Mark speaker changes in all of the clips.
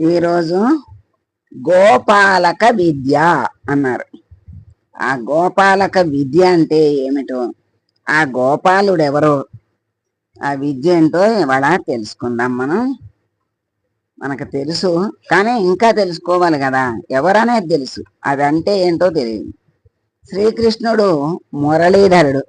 Speaker 1: ఈరోజు గోపాలక విద్య అన్నారు. ఆ గోపాలక విద్య అంటే ఏమిటో? ఆ గోపాలుడు ఎవరో ఆ విద్య ఏంటో ఇవాళ తెలుసుకుందాం మనం. మనకు తెలుసు కానీ ఇంకా తెలుసుకోవాలి కదా. ఎవరనేది తెలుసు. అదంటే ఏంటో తెలియదు. శ్రీకృష్ణుడు మురళీధరుడు.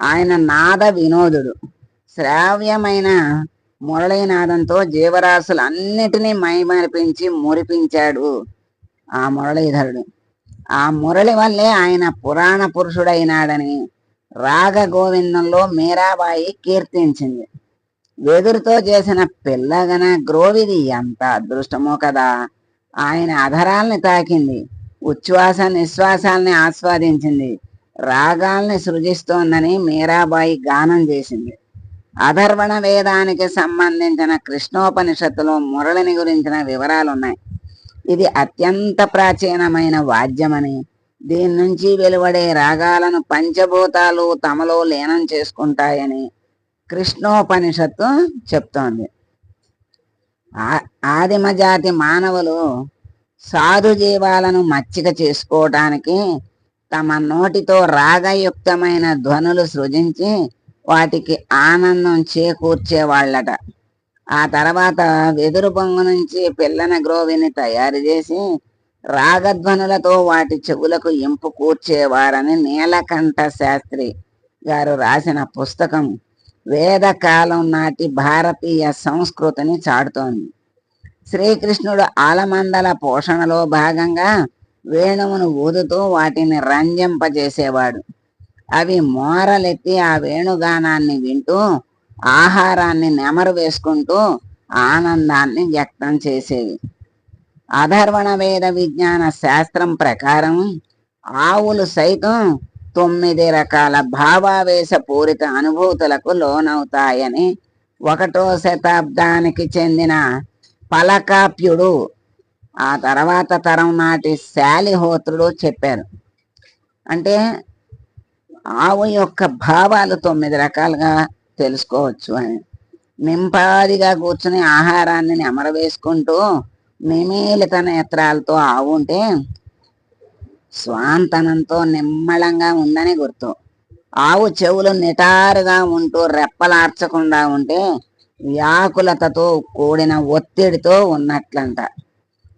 Speaker 1: ఆయన నాద వినోదుడు. శ్రావ్యమైన మురళీనాదంతో జీవరాశులన్నిటినీ మైమరిపించి మురిపించాడు ఆ మురళీధరుడు. ఆ మురళి వల్లే ఆయన పురాణ పురుషుడైనాడని రాగ గోవిందంలో మీరాబాయి కీర్తించింది. వెదురుతో చేసిన పిల్లగన గ్రోవిది ఎంత అదృష్టమో కదా. ఆయన అధరాల్ని తాకింది ఉచ్ఛ్వాస నిశ్వాసాల్ని ఆస్వాదించింది రాగాల్ని సృజిస్తోందని మీరాబాయి గానం చేసింది. అధర్వణ వేదానికి సంబంధించిన కృష్ణోపనిషత్తులో మురళిని గురించిన వివరాలు ఉన్నాయి ఇది అత్యంత ప్రాచీనమైన వాద్యమని దీని నుంచి వెలువడే రాగాలను పంచభూతాలు తమలో లీనం చేసుకుంటాయని కృష్ణోపనిషత్తు చెప్తోంది. ఆ- ఆదిమ జాతి మానవులు సాధు జీవాలను మచ్చిక చేసుకోవటానికి తమ నోటితో రాగయుక్తమైన ధ్వనులు సృజించి వాటికి ఆనందం చేకూర్చేవాళ్ళట ఆ తర్వాత వెదురు బొంగు నుంచి పిల్లన గ్రోవిని తయారు చేసి రాగధ్వనులతో వాటి చెవులకు ఇంపు కూర్చేవారని నీలకంఠ శాస్త్రి గారు రాసిన పుస్తకం వేదకాలం నాటి భారతీయ సంస్కృతిని చాటుతోంది. శ్రీకృష్ణుడు ఆలమందల పోషణలో భాగంగా వేణువును ఊదుతూ వాటిని రంజింపజేసేవాడు. అవి మోరలెత్తి ఆ వేణుగానాన్ని వింటూ ఆహారాన్ని నెమరు వేసుకుంటూ ఆనందాన్ని వ్యక్తం చేసేవి. అధర్వణ వేద విజ్ఞాన శాస్త్రం ప్రకారం ఆవులు సైతం తొమ్మిది రకాల భావావేశ పూరిత అనుభూతులకు లోనవుతాయని ఒకటో శతాబ్దానికి చెందిన పలకాప్యుడు ఆ తర్వాత తరం నాటి శాలిహోత్రుడు చెప్పారు. అంటే ఆవు యొక్క భావాలు తొమ్మిది రకాలుగా తెలుసుకోవచ్చు అని. నింపాదిగా కూర్చుని ఆహారాన్ని నెమరవేసుకుంటూ నిమీలిత నేత్రాలతో ఆవు ఉంటే స్వాంతనంతో నిమ్మళంగా ఉందని గుర్తు. ఆవు చెవులు నిటారుగా ఉంటూ రెప్పలార్చకుండా ఉంటే వ్యాకులతతో కూడిన ఒత్తిడితో ఉన్నట్లంట.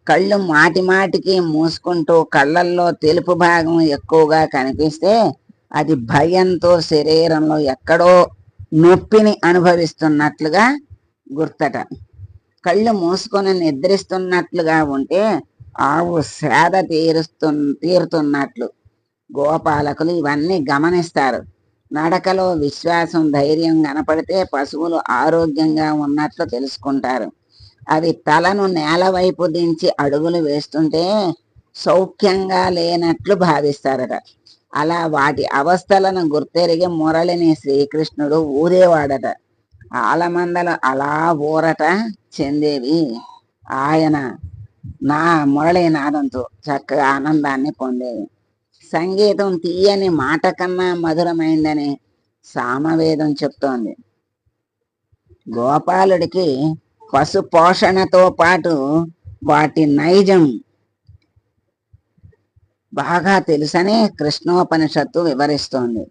Speaker 1: కళ్ళు మాటి మాటికి మూసుకుంటూ కళ్ళల్లో తెలుపు భాగం ఎక్కువగా కనిపిస్తే అది భయంతో శరీరంలో ఎక్కడో నొప్పిని అనుభవిస్తున్నట్లుగా గుర్తట. కళ్ళు మూసుకొని నిద్రిస్తున్నట్లుగా ఉంటే ఆవు సేద తీరుస్తు తీరుతున్నట్లు. గోపాలకులు ఇవన్నీ గమనిస్తారు. నడకలో విశ్వాసం ధైర్యం కనపడితే పశువులు ఆరోగ్యంగా ఉన్నట్లు తెలుసుకుంటారు. అవి తలను నేల వైపు దించి అడుగులు వేస్తుంటే సౌఖ్యంగా లేనట్లు భావిస్తారట. అలా వాటి అవస్థలను గుర్తెరిగి మురళిని శ్రీకృష్ణుడు ఊదేవాడట. ఆలమందలు అలా ఊరట చెందేవి. ఆయన నా మురళి నాదంతో చక్కగా ఆనందాన్ని పొందేవి. సంగీతం తీయని మాట కన్నా మధురమైందని సామవేదం చెప్తోంది. గోపాలుడికి పశు పోషణతో పాటు వాటి నైజం బాగా తెలుసని కృష్ణోపనిషత్తు వివరిస్తోంది.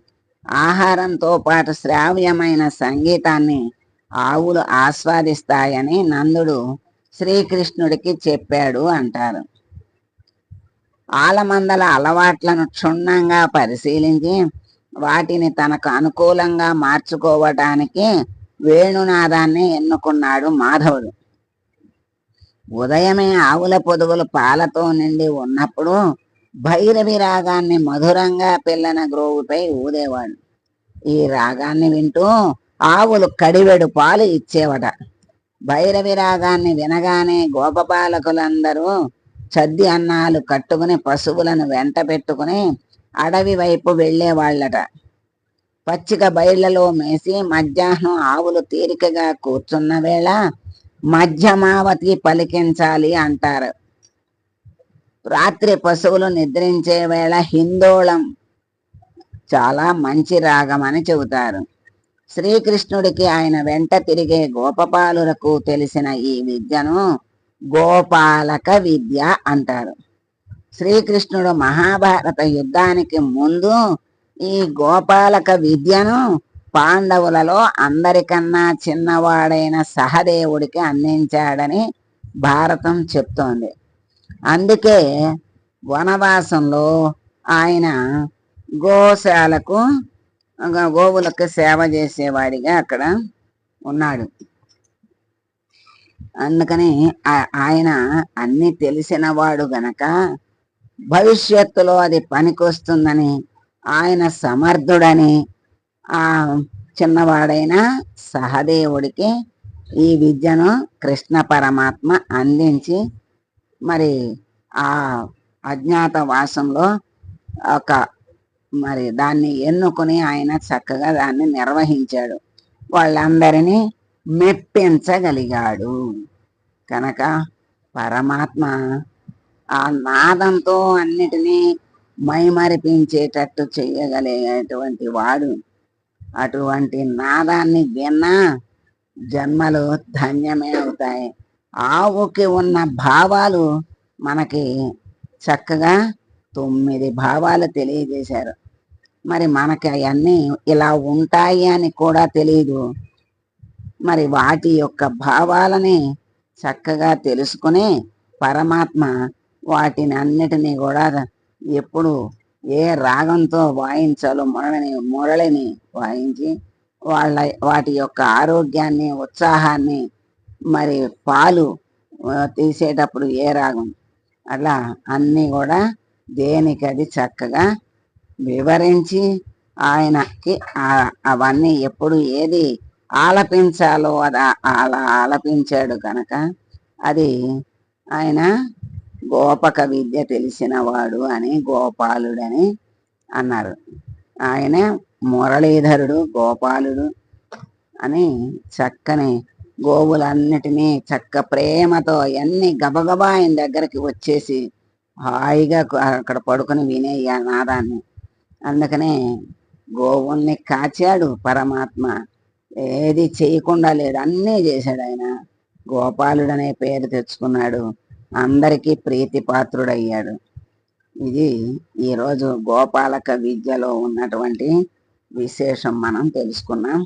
Speaker 1: ఆహారంతో పాటు శ్రావ్యమైన సంగీతాన్ని ఆవులు ఆస్వాదిస్తాయని నందుడు శ్రీకృష్ణుడికి చెప్పాడు అంటారు. ఆలమందల అలవాట్లను క్షుణ్ణంగా పరిశీలించి వాటిని తనకు అనుకూలంగా మార్చుకోవటానికి వేణునాదాన్ని ఎన్నుకున్నాడు మాధవుడు. ఉదయమే ఆవుల పొదుగులు పాలతో నిండి ఉన్నప్పుడు భైరవి రాగాన్ని మధురంగా పిల్లన గ్రోవుపై ఊదేవాడు. ఈ రాగాన్ని వింటూ ఆవులు కడివెడు పాలు ఇచ్చేవట. భైరవి రాగాన్ని వినగానే గోపపాలకులందరూ చద్ది అన్నాలు కట్టుకుని పశువులను వెంట పెట్టుకుని అడవి వైపు వెళ్ళేవాళ్ళట. పచ్చిక బయళ్ళలో మేసి మధ్యాహ్నం ఆవులు తీరికగా కూర్చున్న వేళ మధ్యమావతి పలికించాలి అంటారు. రాత్రి పశువులు నిద్రించే వేళ హిందోళం చాలా మంచి రాగం అని చెబుతారు. శ్రీకృష్ణుడికి ఆయన వెంట తిరిగే గోపపాలులకు తెలిసిన ఈ విద్యను గోపాలక విద్య అంటారు. శ్రీకృష్ణుడు మహాభారత యుద్ధానికి ముందు ఈ గోపాలక విద్యను పాండవులలో అందరికన్నా చిన్నవాడైన సహదేవుడికి అందించాడని భారతం చెప్తోంది. అందుకే వనవాసంలో ఆయన గోశాలకు గోవులకు సేవ చేసేవాడిగా అక్కడ ఉన్నాడు. అందుకని ఆ- ఆయన అన్ని తెలిసినవాడు గనక భవిష్యత్తులో అది పనికొస్తుందని ఆయన సమర్థుడని ఆ చిన్నవాడైన సహదేవుడికి ఈ విద్యను కృష్ణ పరమాత్మ అందించి మరి ఆ అజ్ఞాత వాసంలో ఒక మరి దాన్ని ఎన్నుకొని ఆయన చక్కగా దాన్ని నిర్వహించాడు. వాళ్ళందరినీ మెప్పించగలిగాడు. కనుక పరమాత్మ ఆ నాదంతో అన్నిటినీ మైమరిపించేటట్టు చేయగలిగేటువంటి వాడు. అటువంటి నాదాన్ని విన్నా జన్మలు ధన్యమే అవుతాయి. ఆవుకి ఉన్న భావాలు మనకి చక్కగా తొమ్మిది భావాలు తెలియజేశారు. మరి మనకి అవన్నీ ఇలా ఉంటాయి అని కూడా తెలియదు మరి వాటి యొక్క భావాలని చక్కగా తెలుసుకుని పరమాత్మ వాటిని అన్నిటినీ కూడా ఎప్పుడు ఏ రాగంతో వాయించాలో మురళిని మురళిని వాయించి వాళ్ళ వాటి యొక్క ఆరోగ్యాన్ని ఉత్సాహాన్ని మరి పాలు తీసేటప్పుడు ఏ రాగం? అలా అన్నీ కూడా దేనికది చక్కగా వివరించి ఆయనకి అవన్నీ ఎప్పుడు ఏది ఆలపించాలో అది అలా ఆలపించాడు కనుక అది ఆయన గోపక విద్య తెలిసినవాడు అని గోపాలుడని అన్నారు. ఆయన మురళీధరుడు గోపాలుడు అని చక్కని గోవులన్నిటినీ చక్క ప్రేమతో అన్ని గబగబా ఆయన దగ్గరికి వచ్చేసి హాయిగా అక్కడ పడుకుని వినే నాదాన్ని. అందుకనే గోవుల్ని కాచాడు పరమాత్మ. ఏది చేయకుండా లేడు అన్నీ చేశాడు ఆయన. గోపాలుడనే పేరు తెచ్చుకున్నాడు. అందరికీ ప్రీతిపాత్రుడయ్యాడు. ఇది ఈరోజు గోపాలక విద్యలో ఉన్నటువంటి విశేషం మనం తెలుసుకున్నాం.